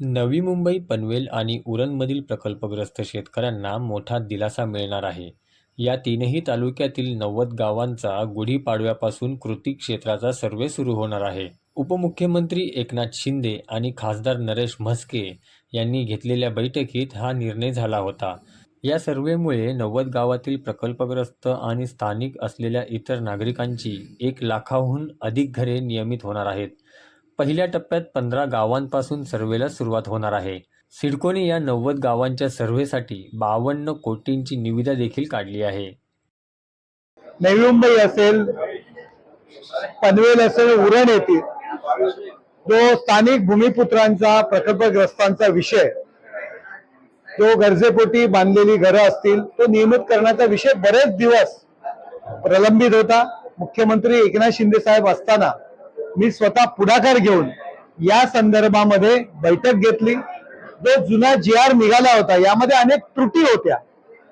नवी मुंबई पनवेल आणि उरणमधील प्रकल्पग्रस्त शेतकऱ्यांना मोठा दिलासा मिळणार आहे. या तीनही तालुक्यातील नव्वद गावांचा गुढीपाडव्यापासून कृती क्षेत्राचा सर्वे सुरू होणार आहे. उपमुख्यमंत्री एकनाथ शिंदे आणि खासदार नरेश म्हस्के यांनी घेतलेल्या बैठकीत हा निर्णय झाला होता. या सर्वेमुळे नव्वद गावातील प्रकल्पग्रस्त आणि स्थानिक असलेल्या इतर नागरिकांची एक लाखाहून अधिक घरे नियमित होणार आहेत. पहिल्या टप्प्यात पंधरा गावांपासून सर्व्हेला सुरुवात होणार आहे. सिडकोने या नव्वद गावांच्या सर्व्हेसाठी बावन्न कोटींची निविदा देखील काढली आहे. नवी मुंबई असेल पनवेल असेल उरण येथील जो स्थानिक भूमिपुत्रांचा प्रकल्पग्रस्तांचा विषय जो गरजेपोटी बांधलेली घरं असतील तो नियमित करण्याचा विषय बरेच दिवस प्रलंबित होता. मुख्यमंत्री एकनाथ शिंदे साहेब असताना मी स्वतः पुढाकार घेऊन या संदर्भामध्ये बैठक घेतली. जो जुना जी आर निघाला होता यामध्ये अनेक त्रुटी होत्या.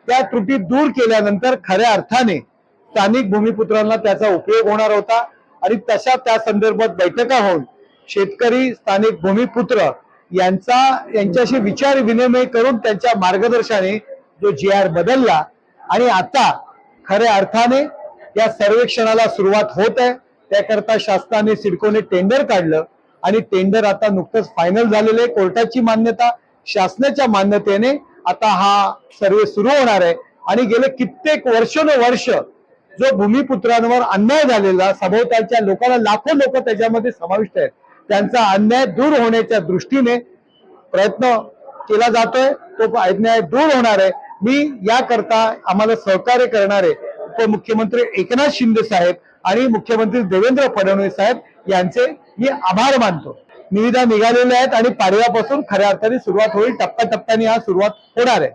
त्या त्रुटी दूर केल्यानंतर खऱ्या अर्थाने स्थानिक भूमिपुत्रांना त्याचा उपयोग होणार होता आणि तशा त्या संदर्भात बैठका होऊन शेतकरी स्थानिक भूमिपुत्र यांचा यांच्याशी विचार विनिमय करून त्यांच्या मार्गदर्शनाने जो जी आर बदलला. आणि आता खऱ्या अर्थाने या सर्वेक्षणाला सुरुवात होत आहे. त्याकरता शासनाने सिडकोने टेंडर काढलं आणि टेंडर आता नुकतंच फायनल झालेलं आहे. कोर्टाची मान्यता शासनाच्या मान्यतेने आता हा सर्वे सुरू होणार आहे. आणि गेले कित्येक वर्षानुवर्ष जो भूमिपुत्रांवर अन्याय झालेला सभोवतालच्या लोकांना लाखो लोक त्याच्यामध्ये समाविष्ट आहेत. त्यांचा अन्याय दूर होण्याच्या दृष्टीने प्रयत्न केला जातोय. तो अन्याय दूर होणार आहे. मी याकरता आम्हाला सहकार्य करणारे उपमुख्यमंत्री एकनाथ शिंदे साहेब आणि मुख्यमंत्री देवेंद्र फडणवीस साहेब यांचे मी आभार मानतो. निविदा निघालेल्या आहेत आणि पाडव्यापासून खऱ्या अर्थाने सुरुवात होईल. टप्प्याटप्प्याने हा सुरुवात होणार आहे.